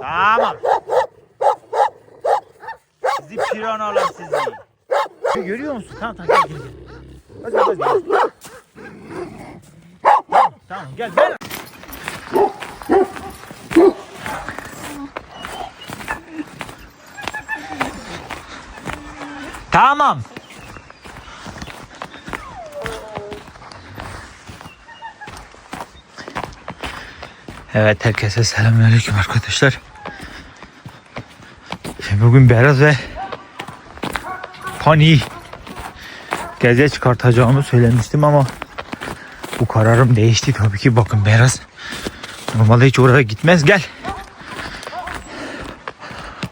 Tamam. Sizi piranalar sizi. Görüyor musun? Tamam tamam gel gel. Hadi hadi hadi. Tamam tamam gel gel. Tamam. Evet herkese selamünaleyküm arkadaşlar. Bugün Beraz ve Pani gece çıkartacağımı söylemiştim ama bu kararım değişti tabii ki bakın Beraz normalde hiç oraya gitmez gel.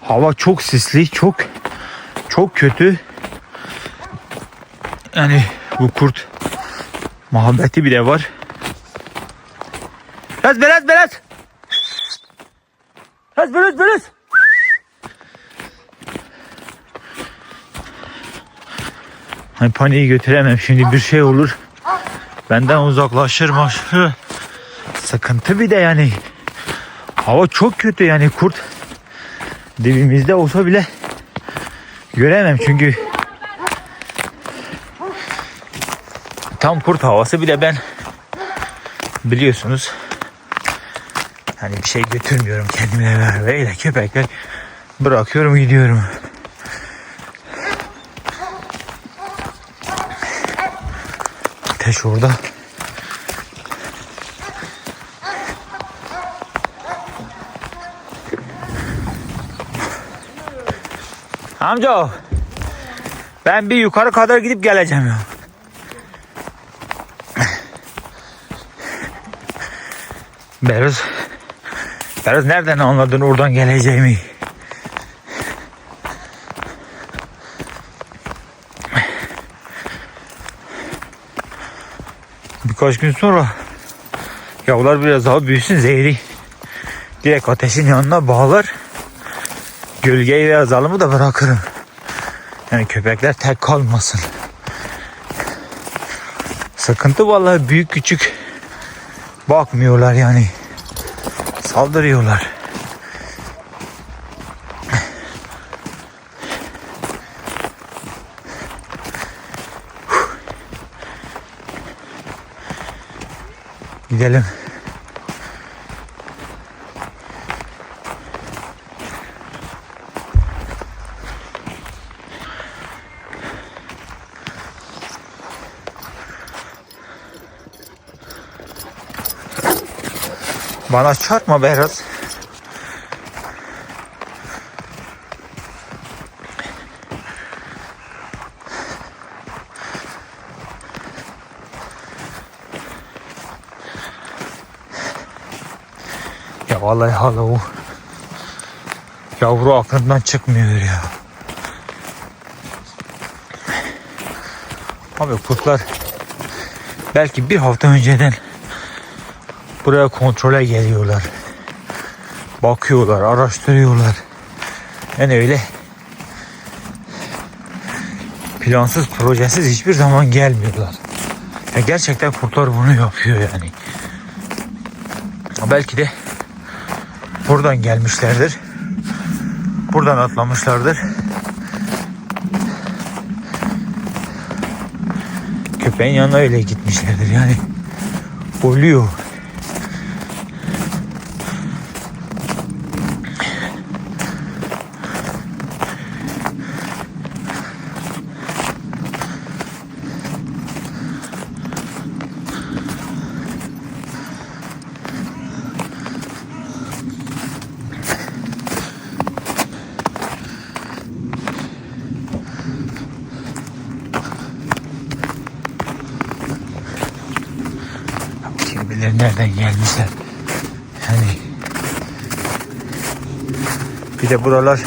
Hava çok sisli çok çok kötü. Yani bu kurt muhabbeti bile var. Biraz biraz biraz. Biraz biraz biraz. Hani paniği götüremem şimdi bir şey olur. Benden uzaklaşır maşır. Sıkıntı bir de yani. Hava çok kötü yani kurt. Dibimizde olsa bile göremem çünkü tam kurt havası bile ben biliyorsunuz hani bir şey götürmüyorum kendime beraber köpekler bırakıyorum gidiyorum. Ateş orada. Amca ben bir yukarı kadar gidip geleceğim ya. Beruz Beruz nereden anladın oradan geleceğimi? Birkaç gün sonra yavrular biraz daha büyüsün zehri direkt ateşin yanına bağlar gölgeyi ve azalımı da bırakırım. Yani köpekler tek kalmasın. Sıkıntı vallahi büyük küçük bakmıyorlar yani. Saldırıyorlar. Gidelim. Bana çarpma Beraz. Vallahi hala o yavru aklımdan çıkmıyor ya. Abi kurtlar belki bir hafta önceden buraya kontrole geliyorlar. Bakıyorlar, araştırıyorlar. Yani öyle plansız, projesiz hiçbir zaman gelmiyorlar. Ya gerçekten kurtlar bunu yapıyor yani. Belki de buradan gelmişlerdir. Buradan atlamışlardır. Köpeğin yanına öyle gitmişlerdir yani. Oluyor. Nereden gelmişler. Yani bir de buralar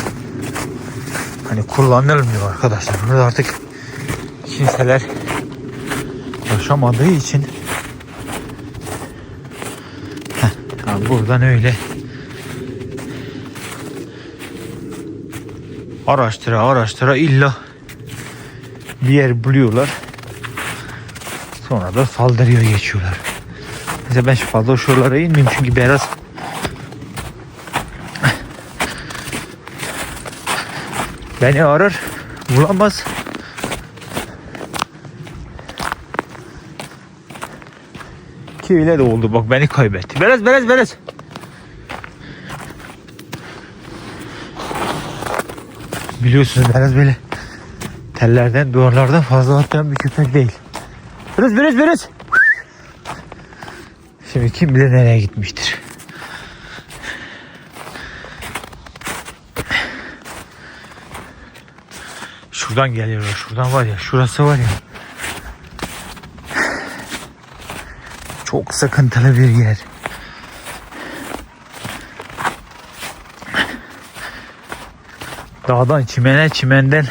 hani kullanılmıyor arkadaşlar. Burada artık kimseler yaşamadığı için Heh, buradan öyle araştıra araştıra illa bir yer buluyorlar. Sonra da saldırıyor geçiyorlar. Mesela ben şu fazla şuralara inmeyeyim çünkü biraz Beni arar, bulamaz. Ki öyle de oldu bak beni kaybetti. Berez berez berez. Biliyorsunuz Berez böyle tellerden duvarlardan fazla atlayan bir köpek değil. Berez berez berez. Şimdi kim bilir nereye gitmiştir. Şuradan geliyorlar. Şuradan var ya. Şurası var ya. Çok sıkıntılı bir yer. Dağdan çimene çimenden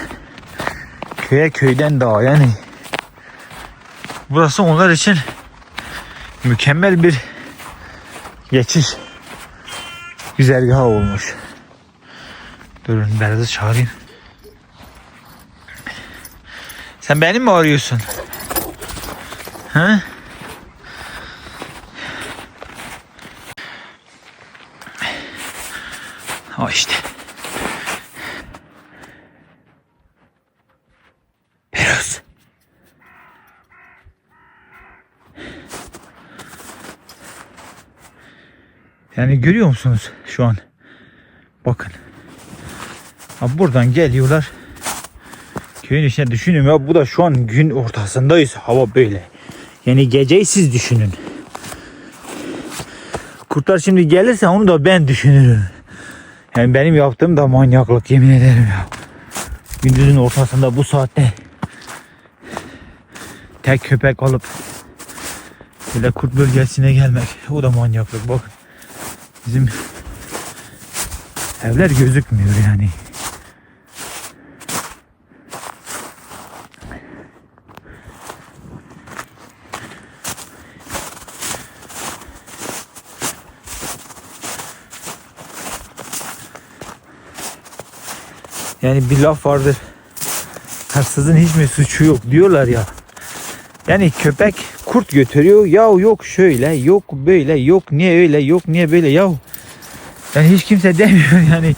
köye köyden dağa yani. Burası onlar için mükemmel bir geçiş güzergahı olmuş. Durun Beraz'ı çağırayım. Sen beni mi arıyorsun? Ha? O işte. Beraz. Yani görüyor musunuz şu an? Bakın. Ha buradan geliyorlar. Köyün içine düşünün ya bu da şu an gün ortasındayız. Hava böyle. Yani geceyi siz düşünün. Kurtlar şimdi gelirse onu da ben düşünürüm. Yani benim yaptığım da manyaklık yemin ederim ya. Gündüzün ortasında bu saatte tek köpek alıp böyle kurt bölgesine gelmek o da manyaklık bakın. Bizim evler gözükmüyor yani. Yani bir laf vardır. Hırsızın hiç mi suçu yok diyorlar ya. Yani köpek kurt götürüyor. Ya yok şöyle, yok böyle, yok niye öyle, yok niye böyle ya. Yani hiç kimse demiyor yani.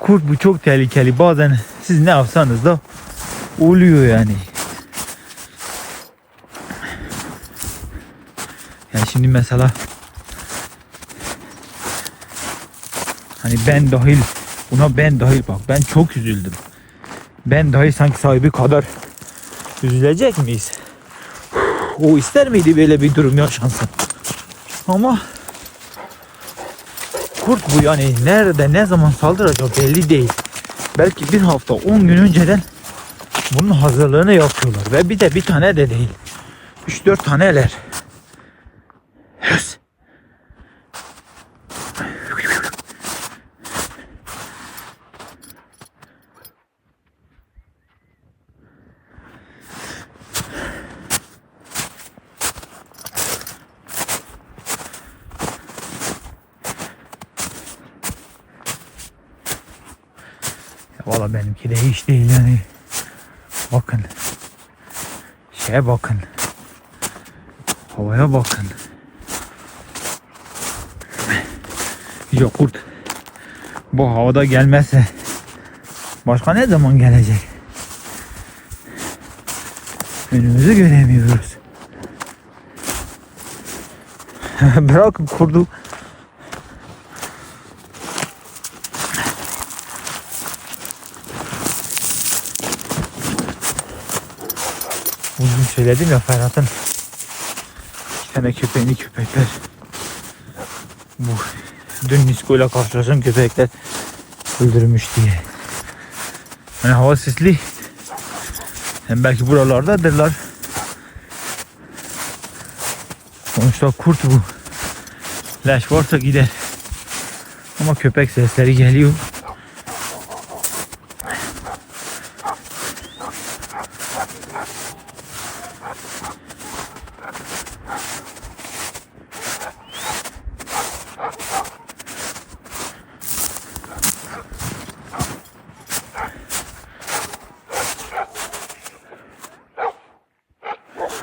Kurt bu çok tehlikeli. Bazen siz ne yapsanız da oluyor yani. Yani şimdi mesela hani ben dahil buna ben dahil bak ben çok üzüldüm. Ben dahil sanki sahibi kadar üzülecek miyiz? O ister miydi böyle bir durum yaşansın? Ama kurt bu yani nerede ne zaman saldıracağı belli değil. Belki bir hafta 10 gün önceden bunun hazırlığını yapıyorlar ve bir de bir tane de değil. 3-4 taneler. Valla benimki de hiç değil yani. Bakın. Şeye bakın. Havaya bakın. Yok kurt. Bu havada gelmezse başka ne zaman gelecek? Önümüzü göremiyoruz. Bırakın kurdu. Bugün söyledim ya Ferhat'ın iki tane köpeğini köpekler bu dün Nisko ile karşılaşan köpekler öldürmüş diye. Hani hava sisli. Hem belki buralardadırlar. Sonuçta kurt bu. Leş varsa gider. Ama köpek sesleri geliyor.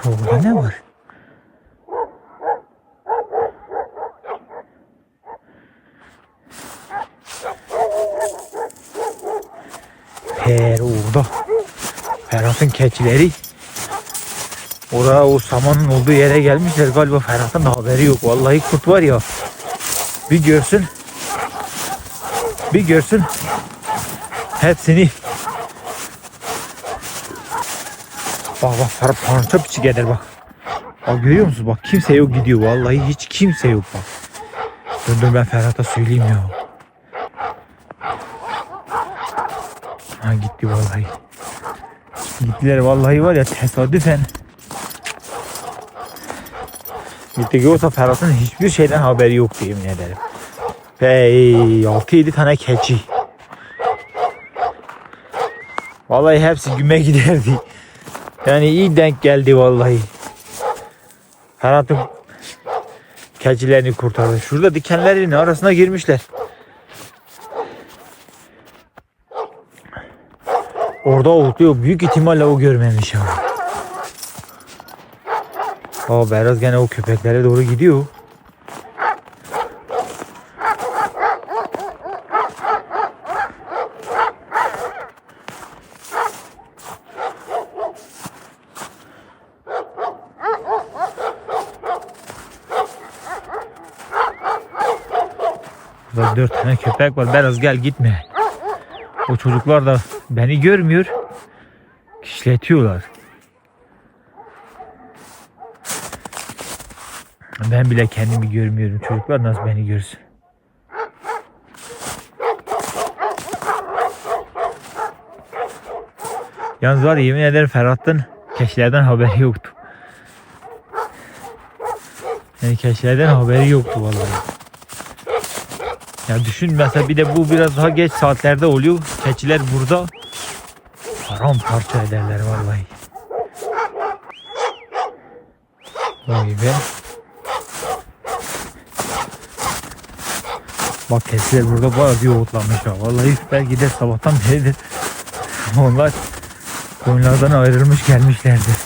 Orada ne var? Ter orada. Ferhat'ın keçileri. Oraya o samanın olduğu yere gelmişler galiba Ferhat'ın haberi yok. Vallahi kurt var ya. Bir görsün. Bir görsün. Hepsini Bak bak Ferhat parça piçi gelir bak. Bak görüyor musunuz bak kimse yok gidiyor vallahi hiç kimse yok bak. Dur dur ben Ferhat'a söyleyeyim ya. Ha gitti vallahi. Gittiler vallahi var ya tesadüfen. Gitti ki olsa Ferhat'ın hiçbir şeyden haberi yok yemin ederim. Hey 6-7 tane keçi. Vallahi hepsi güme giderdi. Yani iyi denk geldi vallahi. Ferhat'ın keçilerini kurtardı. Şurada dikenlerin arasına girmişler. Orada otluyor. Büyük ihtimalle o görmemiş abi. Aa Beraz gene o köpeklere doğru gidiyor. Burada dört tane köpek var. Beraz gel gitme. O çocuklar da beni görmüyor. Kişletiyorlar. Ben bile kendimi görmüyorum. Çocuklar nasıl beni görsün? Yalnız var yemin ederim Ferhat'ın keşlerden haberi yoktu. Yani keşlerden haberi yoktu vallahi. Ya düşün mesela bir de bu biraz daha geç saatlerde oluyor. Keçiler burada paramparça ederler vallahi. Vay be. Bak keçiler burada bayağı bir otlanmış ha. Vallahi belki de sabahtan beridir. Onlar koyunlardan ayrılmış gelmişlerdir.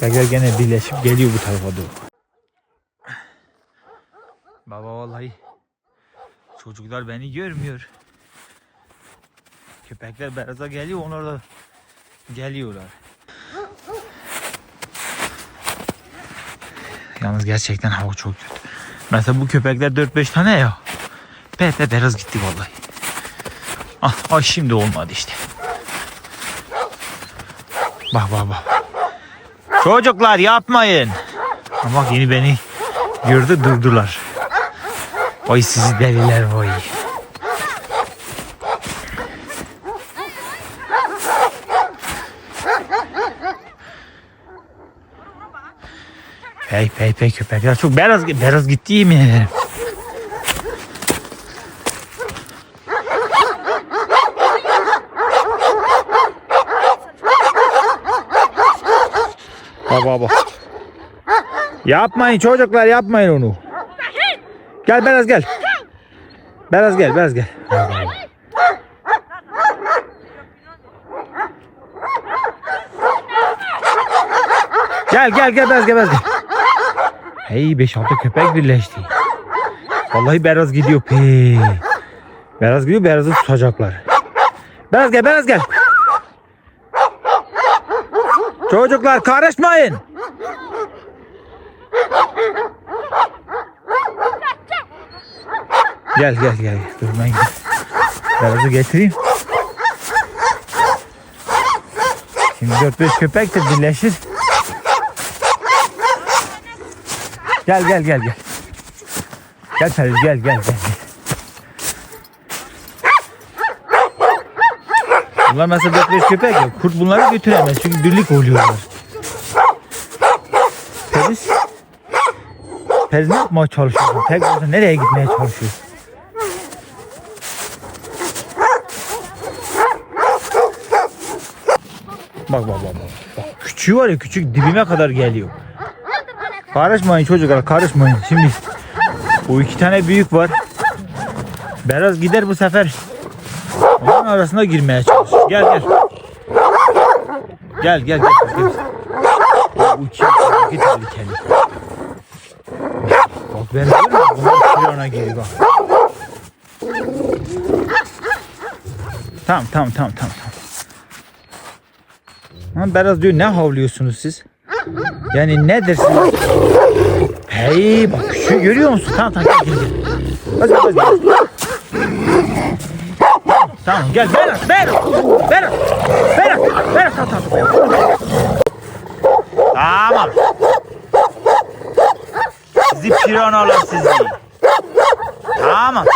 Köpekler gene birleşip geliyor bu tarafa doğru. Baba vallahi çocuklar beni görmüyor. Köpekler beraza geliyor onlar da geliyorlar. Yalnız gerçekten hava çok kötü. Mesela bu köpekler 4-5 tane ya. Be biraz gitti vallahi. Ah, ah şimdi olmadı işte. Bak bak bak. Çocuklar yapmayın. Ama yeni beni gördü durdular. Vay sizi deliler vay. Pey pey pey köpekler çok biraz biraz gitti yemin ederim. Baba baba. Yapmayın çocuklar yapmayın onu. Gel biraz gel. Biraz gel biraz gel. Gel gel gel biraz gel biraz gel. Hey 5-6 köpek birleşti. Vallahi biraz gidiyor pe. Biraz gidiyor birazı tutacaklar. Biraz gel biraz gel. Çocuklar karışmayın. Gel gel gel. Dur ben gideyim. Birazı getireyim. Şimdi 4-5 köpek de birleşir. Gel gel gel gel. Gel Feriz gel gel gel. Bunlar mesela 4-5 köpek ya. Kurt bunları götüremez çünkü birlik oluyorlar. Periz. Periz ne yapmaya çalışıyorsun? Tek başına nereye gitmeye çalışıyorsun? Bak bak bak. bak. Küçüğü var ya küçük dibime kadar geliyor. Karışmayın çocuklar karışmayın. Şimdi bu iki tane büyük var. Beraz gider bu sefer. Onların arasına girmeye çalışır. Gel gel. Gel gel gel. gel. Uçuyor. Git tehlikeli. Bak ben diyorum ya bunlar pirana geliyor bak. Tamam tamam tamam tamam. Ama Beraz diyor ne havlıyorsunuz siz? Yani nedir siz? Hey bak şu görüyor musun? Tamam tamam gel gel. Hadi hadi. Tamam gel Berat Berat Berat Berat Berat tamam tamam. Tamam. Sizi piranalar sizi. Tamam.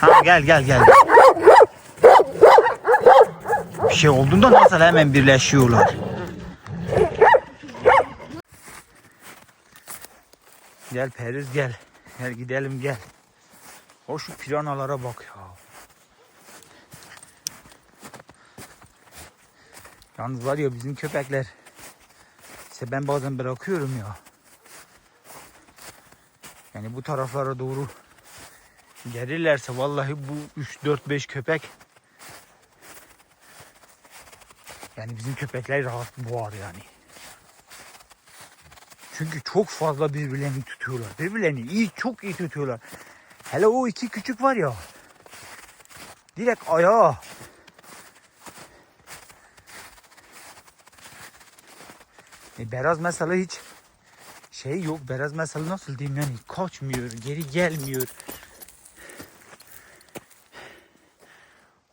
Tamam gel gel gel. Bir şey olduğunda nasıl hemen birleşiyorlar. Gel Periz gel. Gel gidelim gel. O şu piranalara bak ya. Yalnız var ya bizim köpekler. İşte ben bazen bırakıyorum ya. Yani bu taraflara doğru gelirlerse vallahi bu 3-4-5 köpek yani bizim köpekler rahat boğar yani. Çünkü çok fazla birbirlerini tutuyorlar. Birbirlerini iyi çok iyi tutuyorlar. Hele o iki küçük var ya. Direkt ayağa. E, Beraz mesela hiç şey yok. Beraz mesela nasıl diyeyim yani kaçmıyor, geri gelmiyor.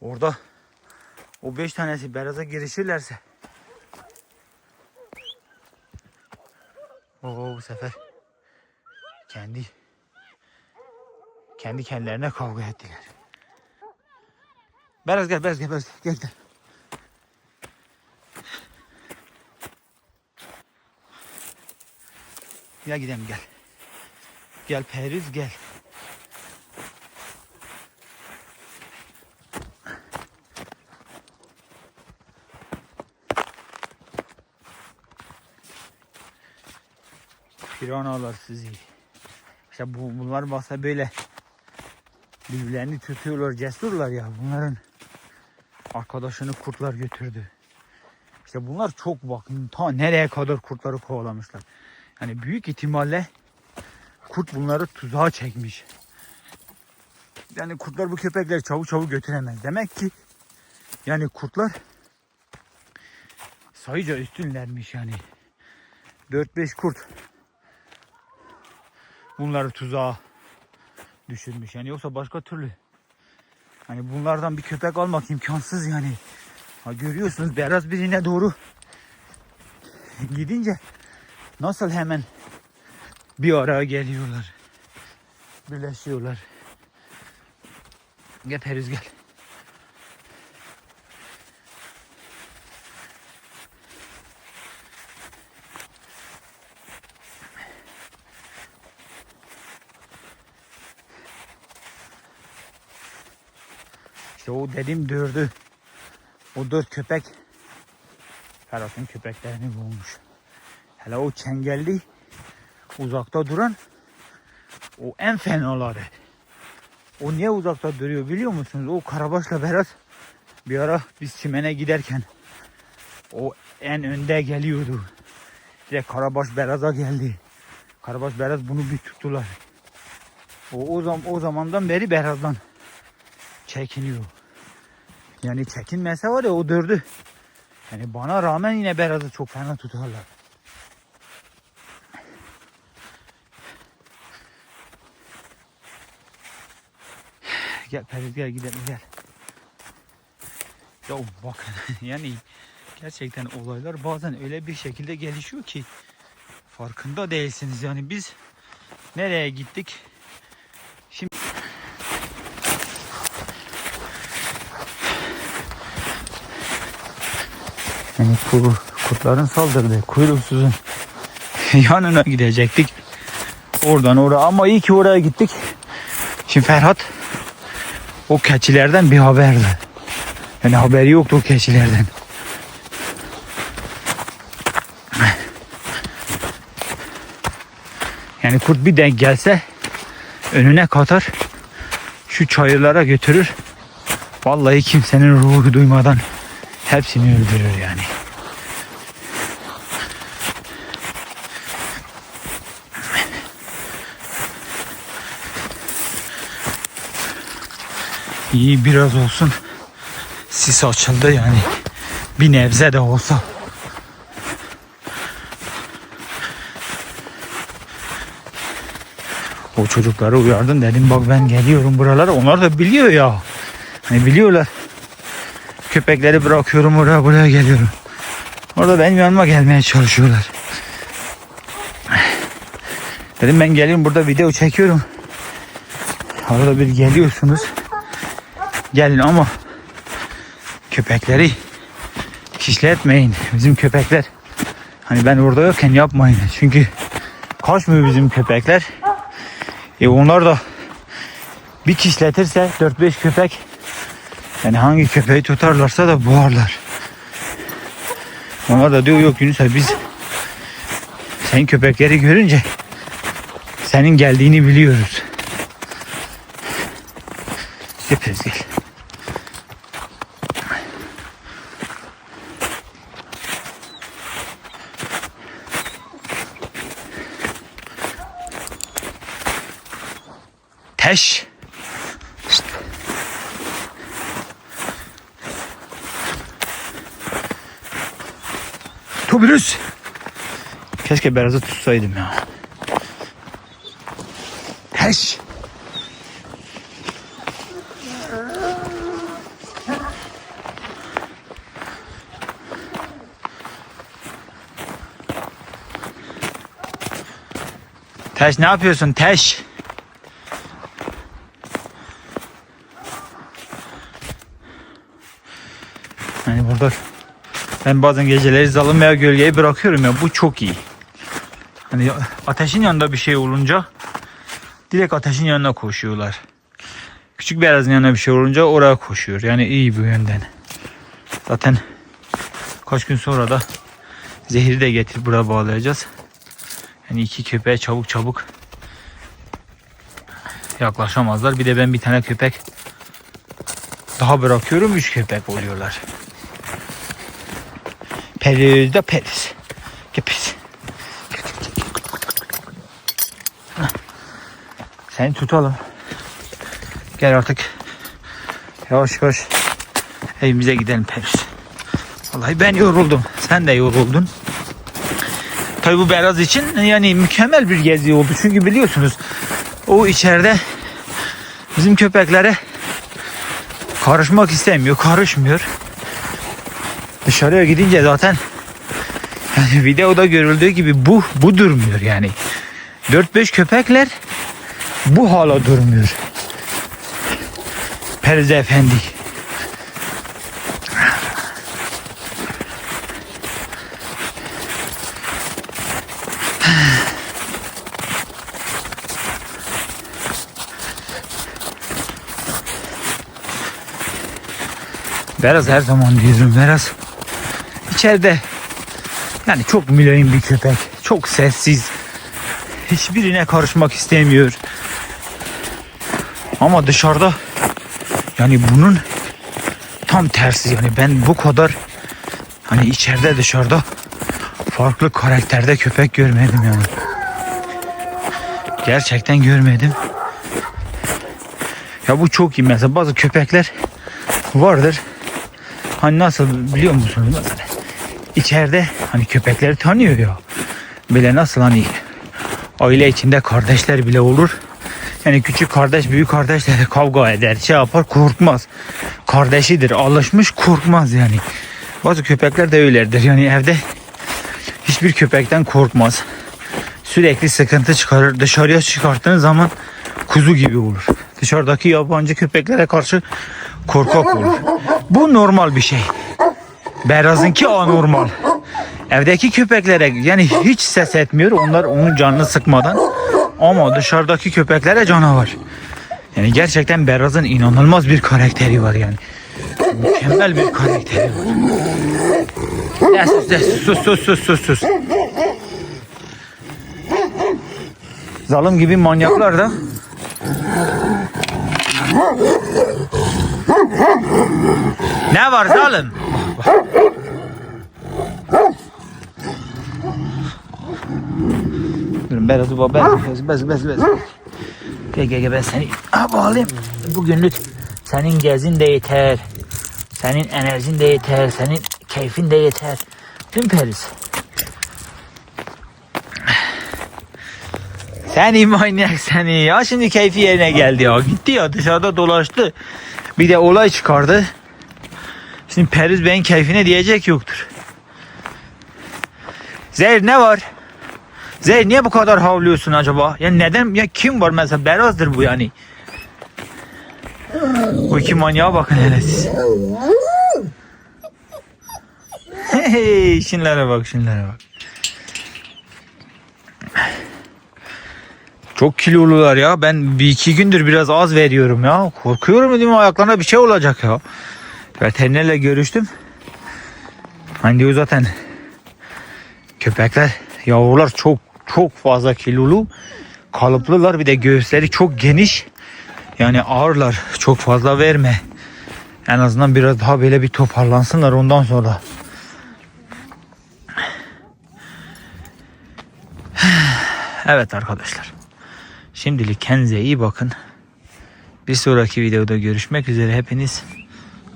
Orada o beş tanesi Beraz'a girişirlerse Oo bu sefer kendi kendi kendilerine kavga ettiler. Beraz gel, Beraz gel, Beraz gel, gel. Gel gidelim gel. Gel Periz gel. Piranalar sizi. İşte bu, bunlar masa böyle birbirlerini tutuyorlar, cesurlar ya. Bunların arkadaşını kurtlar götürdü. İşte bunlar çok bakın ta nereye kadar kurtları kovalamışlar. Yani büyük ihtimalle kurt bunları tuzağa çekmiş. Yani kurtlar bu köpekleri çabuk çabuk götüremez. Demek ki yani kurtlar sayıca üstünlermiş yani. 4-5 kurt bunları tuzağa düşürmüş. Yani yoksa başka türlü hani bunlardan bir köpek almak imkansız yani. Ha görüyorsunuz beyaz birine doğru gidince nasıl hemen bir araya geliyorlar. Birleşiyorlar. Gel Periz gel. İşte o dördü. O dört köpek Ferhat'ın köpeklerini bulmuş. Hele o çengelli uzakta duran o en fenaları. O niye uzakta duruyor biliyor musunuz? O Karabaş'la Berat bir ara biz çimene giderken o en önde geliyordu. Direkt Karabaş Beraz'a geldi. Karabaş Beraz bunu bir tuttular. O, o, zam o zamandan beri Beraz'dan çekiniyor. Yani çekinmese var ya o dördü. Yani bana rağmen yine Beraz'ı çok fena tutarlar. Gel Periz gel gidelim gel. Ya bak yani gerçekten olaylar bazen öyle bir şekilde gelişiyor ki farkında değilsiniz. Yani biz nereye gittik? Yani kur, kurtların saldırdığı kuyruksuzun yanına gidecektik. Oradan oraya ama iyi ki oraya gittik. Şimdi Ferhat o keçilerden bir haberdi. Yani haberi yoktu o keçilerden. Yani kurt bir denk gelse önüne katar. Şu çayırlara götürür. Vallahi kimsenin ruhu duymadan hepsini öldürür yani. İyi biraz olsun sis açıldı yani. Bir nebze de olsa. O çocukları uyardım dedim bak ben geliyorum buralara. Onlar da biliyor ya. Hani biliyorlar. Köpekleri bırakıyorum oraya buraya geliyorum. Orada benim yanıma gelmeye çalışıyorlar. Dedim ben geliyorum burada video çekiyorum. Arada bir geliyorsunuz. Gelin ama köpekleri şişletmeyin. Bizim köpekler hani ben orada yokken yapmayın. Çünkü kaçmıyor bizim köpekler. E onlar da bir kişletirse 4-5 köpek yani hangi köpeği tutarlarsa da boğarlar. Onlar da diyor yok Yunus abi biz senin köpekleri görünce senin geldiğini biliyoruz. Yapıyoruz gel. Teş. Tobirüs. Keşke Beraz'ı tutsaydım ya. Teş. Teş ne yapıyorsun Teş? Yani burada ben bazen geceleri zalım veya gölgeyi bırakıyorum ya bu çok iyi. Hani ateşin yanında bir şey olunca direkt ateşin yanına koşuyorlar. Küçük beyazın yanına bir şey olunca oraya koşuyor. Yani iyi bu yönden. Zaten kaç gün sonra da zehri de getirip buraya bağlayacağız. Yani iki köpeğe çabuk çabuk yaklaşamazlar. Bir de ben bir tane köpek daha bırakıyorum. Üç köpek oluyorlar. Periz de periz. Gepiz. Seni tutalım. Gel artık. Yavaş yavaş evimize gidelim Periz. Vallahi ben yoruldum. Sen de yoruldun. Tabi bu Beraz için yani mükemmel bir gezi oldu. Çünkü biliyorsunuz o içeride bizim köpeklere karışmak istemiyor. Karışmıyor. Dışarıya gidince zaten yani videoda görüldüğü gibi bu bu durmuyor yani. 4-5 köpekler bu hala durmuyor. Perze Efendi. Beraz her zaman diyorum Beraz. İçeride yani çok mülayim bir köpek. Çok sessiz. Hiçbirine karışmak istemiyor. Ama dışarıda yani bunun tam tersi yani ben bu kadar hani içeride dışarıda farklı karakterde köpek görmedim yani. Gerçekten görmedim. Ya bu çok iyi mesela bazı köpekler vardır. Hani nasıl biliyor musunuz? İçeride hani köpekleri tanıyor ya. Böyle nasıl hani aile içinde kardeşler bile olur. Yani küçük kardeş büyük kardeşle kavga eder şey yapar korkmaz. Kardeşidir alışmış korkmaz yani. Bazı köpekler de öyledir yani evde hiçbir köpekten korkmaz. Sürekli sıkıntı çıkarır dışarıya çıkarttığın zaman kuzu gibi olur. Dışarıdaki yabancı köpeklere karşı korkak olur. Bu normal bir şey. Beraz'ınki anormal. Evdeki köpeklere yani hiç ses etmiyor. Onlar onun canını sıkmadan. Ama dışarıdaki köpeklere canavar. Yani gerçekten Beraz'ın inanılmaz bir karakteri var yani. Mükemmel bir karakteri var. Ya sus, ya sus, sus, sus, sus, sus. Zalim gibi manyaklar da Ne var zalim? Biraz baba bez bez bez bez. Gel gel gel ben seni ha, bağlayayım. Bugünlük senin gezin de yeter. Senin enerjin de yeter. Senin keyfin de yeter. Mi Peris? Seni manyak seni ya şimdi keyfi yerine geldi ya. Gitti ya dışarıda dolaştı. Bir de olay çıkardı. Şimdi Periz Bey'in keyfine diyecek yoktur. Zehir ne var? Zehir niye bu kadar havlıyorsun acaba? Yani neden? Ya kim var mesela? Berazdır bu yani. Bu iki manyağa bakın hele siz. Hey, şunlara bak şunlara bak. Çok kilolular ya. Ben bir iki gündür biraz az veriyorum ya. Korkuyorum dedim ayaklarına bir şey olacak ya. Veterinerle görüştüm. Hani diyor zaten köpekler yavrular çok çok fazla kilolu. Kalıplılar bir de göğüsleri çok geniş. Yani ağırlar. Çok fazla verme. En azından biraz daha böyle bir toparlansınlar ondan sonra. Evet arkadaşlar. Şimdilik kendinize iyi bakın. Bir sonraki videoda görüşmek üzere hepiniz